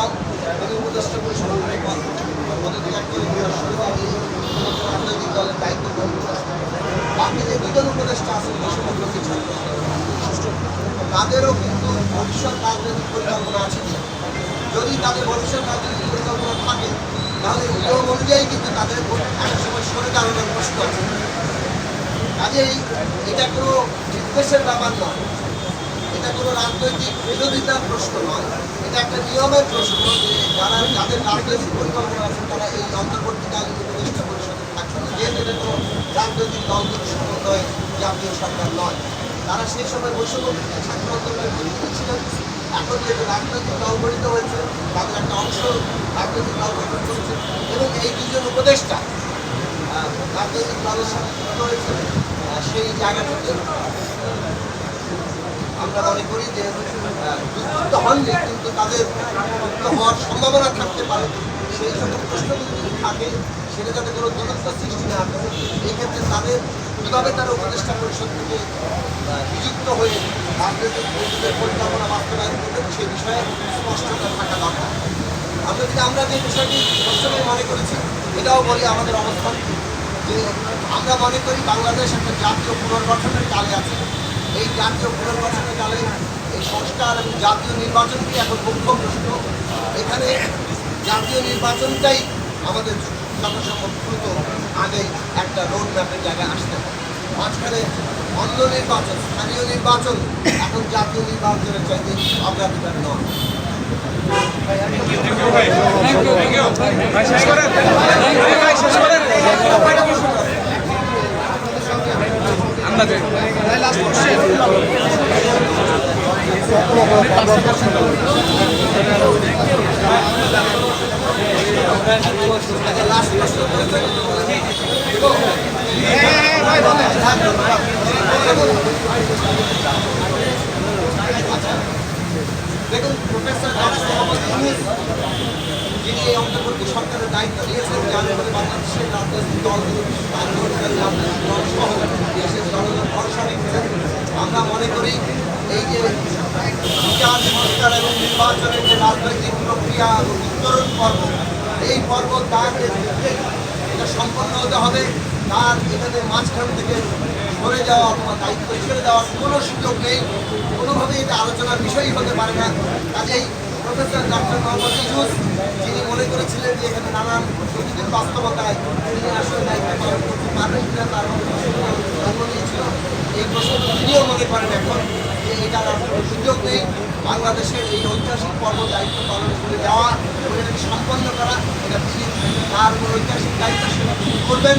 দল তিনি উপদেষ্টা পরিষদ রাজনৈতিক দলের দায়িত্ব যে দুজন উপদেষ্টা আছেন দেশবন্ধু ছাত্র তাদেরও কিন্তু ভবিষ্যৎ রাজনৈতিক পরিকল্পনা আছে যদি তাদের ভবিষ্যৎ রাজনৈতিক পরিকল্পনা থাকে, তাহলে নিয়ম অনুযায়ী কিন্তু তাদের একটা সময় সরে দাঁড়ানোর প্রশ্ন আছে। কাজেই এটা কোনো বিদ্বেষের ব্যাপার নয়। এটা কোনো রাজনৈতিক বিরোধিতার প্রশ্ন নয়। এটা একটা নিয়মের প্রশ্ন যে যারা যাদের রাজনৈতিক পরিকল্পনা আছে, তারা এই অন্তর্বর্তীকালীন উপদেষ্টা পরিষদে থাকছেন যেহেতু এটা কোনো রাজনৈতিক দলগুলো সমন্বয় জাতীয় সরকার নয়। তারা সেই সময় বৈষম্য ছাত্র আন্দোলনের বিরুদ্ধে ছিলেন এখন যেহেতু রাজনৈতিক দল গঠিত হয়েছে, তাদের একটা অংশ রাজনৈতিক দল গঠন করেছে এবং এই দুজন উপদেষ্টা রাজনৈতিক দলের সাথে যুক্ত হয়েছে সেই জায়গা থেকে আমরা মনে করি যে যুক্ত হননি, কিন্তু তাদের হওয়ার সম্ভাবনা থাকতে পারে। সেই সকল প্রশ্নগুলো যদি থাকে, সেটা যাতে কোনো দূরত্ব সৃষ্টি না করে এই ক্ষেত্রে তাদের কীভাবে তারা উপদেষ্টা পরিষদ থেকে নিযুক্ত হয়ে রাজনৈতিক বন্ধুদের পরিকল্পনা বাস্তবায়ন করবেন সেই বিষয়ে স্পষ্টতা থাকা দরকার। আমরা যদি, আমরা যে বিষয়টি সবসময় মনে করেছি, এটাও বলি আমাদের অবস্থান, যে আমরা মনে করি বাংলাদেশ একটা জাতীয় পুনর্গঠনের কালে আছে। এই জাতীয় পুনর্গঠনের কালে সংস্কার এবং জাতীয় নির্বাচনটি এখন মুখ্য প্রশ্ন। এখানে জাতীয় নির্বাচনটাই আমাদের যথাসম্ভব দ্রুত আগে একটা রোড ম্যাপের জায়গায় আসতে হবে। মাঝখানে অন্য নির্বাচন স্থানীয় নির্বাচন এখন জাতীয় নির্বাচনের চাইতে অগ্রাধিকার নয়। লাস্ট দেখুন প্রফেসর যিনি সরকারের দায়িত্ব নিয়েছেন, যার ফলে বাংলাদেশের রাজনৈতিক দলগুলো দেশের জনগণ ভরসা আমরা মনে করি এই যে বিচার, সংস্কার এবং নির্বাচনের যে রাজনৈতিক প্রক্রিয়া উত্তরণ পর্ব, এই পর্ব তার নেতৃত্বে এটা সম্পন্ন হতে হবে। তার এখানে মাঝখান থেকে সরে যাওয়া অথবা দায়িত্ব ছেড়ে দেওয়ার কোনো সুযোগ নেই। কোনোভাবেই এটা আলোচনার বিষয়ই হতে পারে না। কাজেই প্রফেসর ডক্টর মোহাম্মদ ইউনুস, যিনি মনে করেছিলেন যে এখানে নানান প্রতিদিন বাস্তবতায় তিনি আসলে দায়িত্ব পালন করতে পারবেন কিনা তার জন্ম নিয়েছিল এই প্রশ্ন তিনিও মনে করেন এখন। সুযোগ নেই। বাংলাদেশের এই ঐতিহাসিক পর্ব দায়িত্ব পালন করে যাওয়া এবং সম্পন্ন করা, এটা তিনি তার ঐতিহাসিক দায়িত্ব সেটা তিনি করবেন।